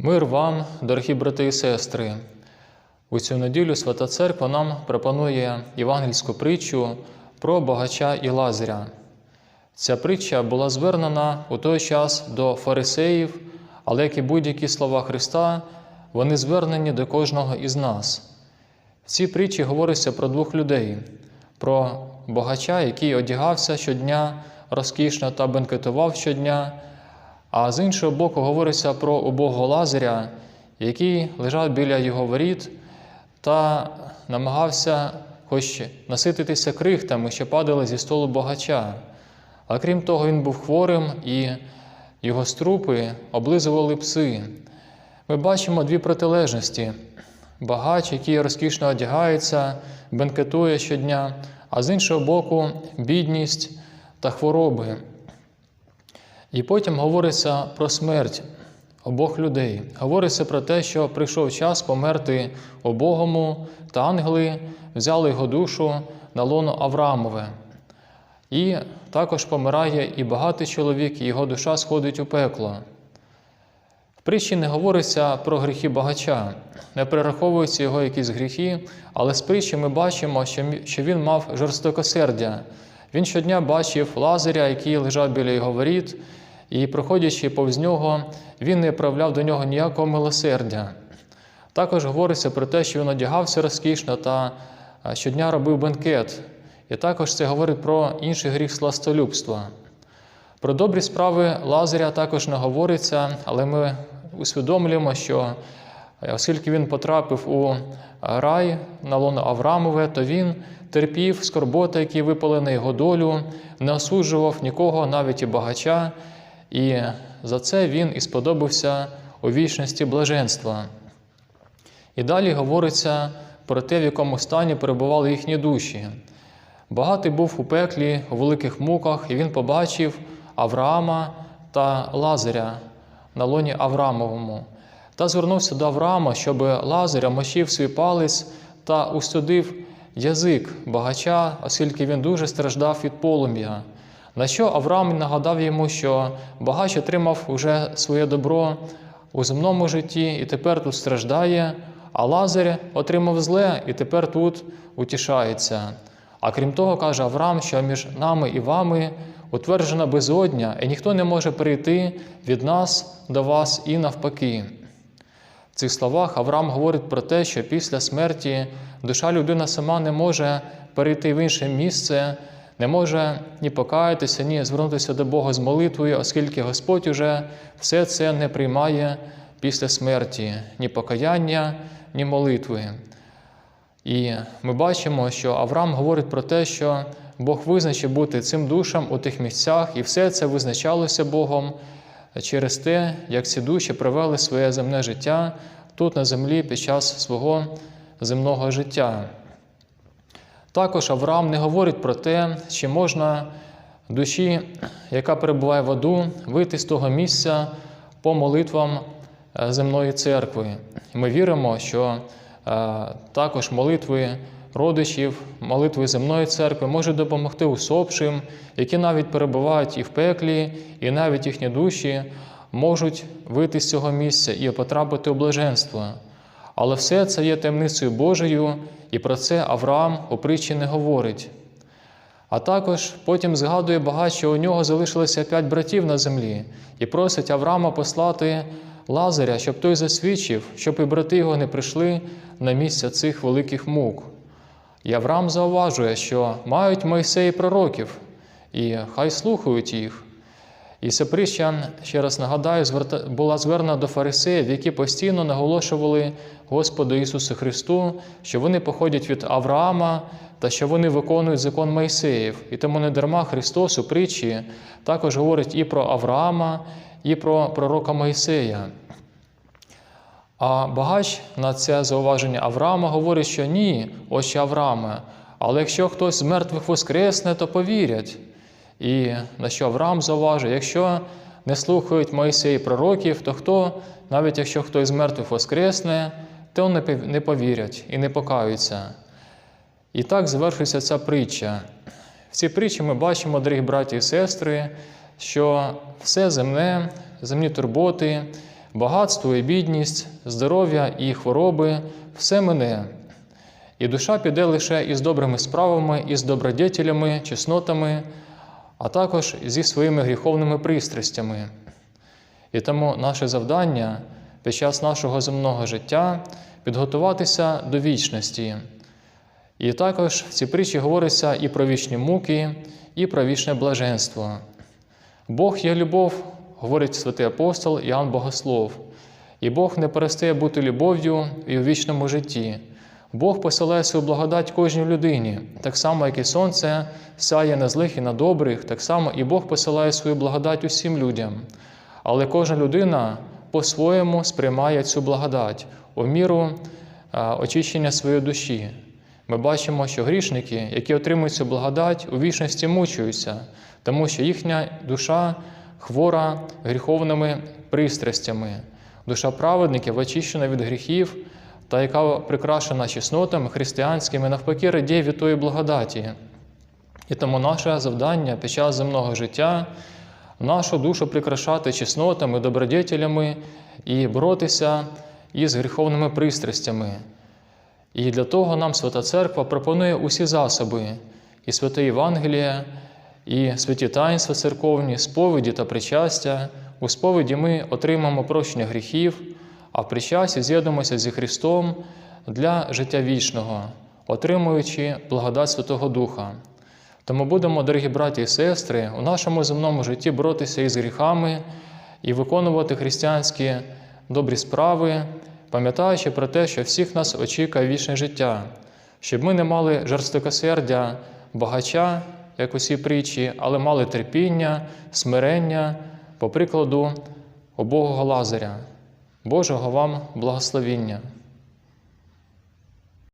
Мир вам, дорогі брати і сестри. У цю неділю Свята Церква нам пропонує євангельську притчу про багача і Лазаря. Ця притча була звернена у той час до фарисеїв, але як і будь-які слова Христа, вони звернені до кожного із нас. В цій притчі говориться про двох людей: про багача, який одягався щодня розкішно та бенкетував щодня. А з іншого боку, говориться про убогого Лазаря, який лежав біля його воріт та намагався хоч насититися крихтами, що падали зі столу багача. А крім того, він був хворим і його струпи облизували пси. Ми бачимо дві протилежності: багач, який розкішно одягається, бенкетує щодня, а з іншого боку, бідність та хвороби. І потім говориться про смерть обох людей. Говориться про те, що прийшов час померти обогому, та ангели взяли його душу на лоно Авраамове. І також помирає і багатий чоловік, і його душа сходить у пекло. В притчі не говориться про гріхи багача, не перераховуються його якісь гріхи, але з притчі ми бачимо, що він мав жорстокосердя. Він щодня бачив Лазаря, який лежав біля його воріт, і, проходячи повз нього, він не проявляв до нього ніякого милосердя. Також говориться про те, що він одягався розкішно та щодня робив бенкет. І також це говорить про інший гріх сластолюбства. Про добрі справи Лазаря також не говориться, але ми усвідомлюємо, що оскільки він потрапив у рай на лоно Аврамове, то він терпів скорботи, які випали на його долю, не осуджував нікого, навіть і багача, і за це він і сподобався у вічності блаженства. І далі говориться про те, в якому стані перебували їхні душі. Багатий був у пеклі, у великих муках, і він побачив Авраама та Лазаря на лоні Авраамовому, та звернувся до Авраама, щоб Лазаря мочив свій палець та устудив язик багача, оскільки він дуже страждав від полум'я. На що Авраам нагадав йому, що багач отримав уже своє добро у земному житті і тепер тут страждає, а Лазар отримав зле і тепер тут утішається. А крім того, каже Авраам, що між нами і вами утверджена безодня, і ніхто не може перейти від нас до вас і навпаки. Цих словах Авраам говорить про те, що після смерті душа людина сама не може перейти в інше місце, не може ні покаятися, ні звернутися до Бога з молитвою, оскільки Господь уже все це не приймає після смерті, ні покаяння, ні молитви. І ми бачимо, що Авраам говорить про те, що Бог визначив бути цим душам у тих місцях, і все це визначалося Богом через те, як ці душі провели своє земне життя тут на землі під час свого земного життя. Також Авраам не говорить про те, чи можна душі, яка перебуває в аду, вийти з того місця по молитвам земної церкви. Ми віримо, що також молитви родичів, молитви земної церкви можуть допомогти усопшим, які навіть перебувають і в пеклі, і навіть їхні душі можуть вийти з цього місця і потрапити у блаженство. Але все це є таємницею Божою, і про це Авраам у притчі не говорить. А також потім згадує багато, що у нього залишилося п'ять братів на землі, і просить Авраама послати Лазаря, щоб той засвідчив, щоб і брати його не прийшли на місце цих великих мук. І Авраам зауважує, що мають Мойсей пророків, і хай слухають їх. І притча, ще раз нагадаю, була звернена до фарисеїв, які постійно наголошували Господу Ісусу Христу, що вони походять від Авраама та що вони виконують закон Мойсеїв. І тому не дарма Христос у притчі також говорить і про Авраама, і про пророка Мойсея. А багач на це зауваження Авраама говорить, що ні, очі Авраама, але якщо хтось з мертвих воскресне, то повірять. І на що Авраам зауважує, якщо не слухають Моїсеї пророків, то хто, навіть якщо хтось з мертвих воскресне, то не повірять і не покаються. І так завершується ця притча. В цій притчі ми бачимо, дорогі браті і сестри, що все земне, земні турботи, багатство і бідність, здоров'я і хвороби все мине. І душа піде лише із добрими справами, із добродетелями, чеснотами, а також зі своїми гріховними пристрастями. І тому наше завдання під час нашого земного життя підготуватися до вічності. І також в цій притчі говориться і про вічні муки, і про вічне блаженство. Бог є любов, говорить святий апостол Іоанн Богослов, і Бог не перестає бути любов'ю і у вічному житті. Бог посилає свою благодать кожній людині, так само, як і сонце сяє на злих і на добрих, так само і Бог посилає свою благодать усім людям. Але кожна людина по-своєму сприймає цю благодать у міру очищення своєї душі. Ми бачимо, що грішники, які отримують цю благодать, у вічності мучуються, тому що їхня душа хвора гріховними пристрастями. Душа праведників очищена від гріхів та яка прикрашена чеснотами християнськими, навпаки, радіє від тої благодаті. І тому наше завдання під час земного життя нашу душу прикрашати чеснотами, добродетелями і боротися із гріховними пристрастями. І для того нам Свята Церква пропонує усі засоби, і святе Євангеліє, і святі таїнства церковні, сповіді та причастя. У сповіді ми отримаємо прощення гріхів, а в причасті з'єднуємося зі Христом для життя вічного, отримуючи благодать Святого Духа. Тому будемо, дорогі браті і сестри, у нашому земному житті боротися із гріхами і виконувати християнські добрі справи, пам'ятаючи про те, що всіх нас очікує вічне життя, щоб ми не мали жорстокосердя багача, як усі притчі, але мали терпіння, смирення, по прикладу убогого Лазаря. Божого вам благословіння!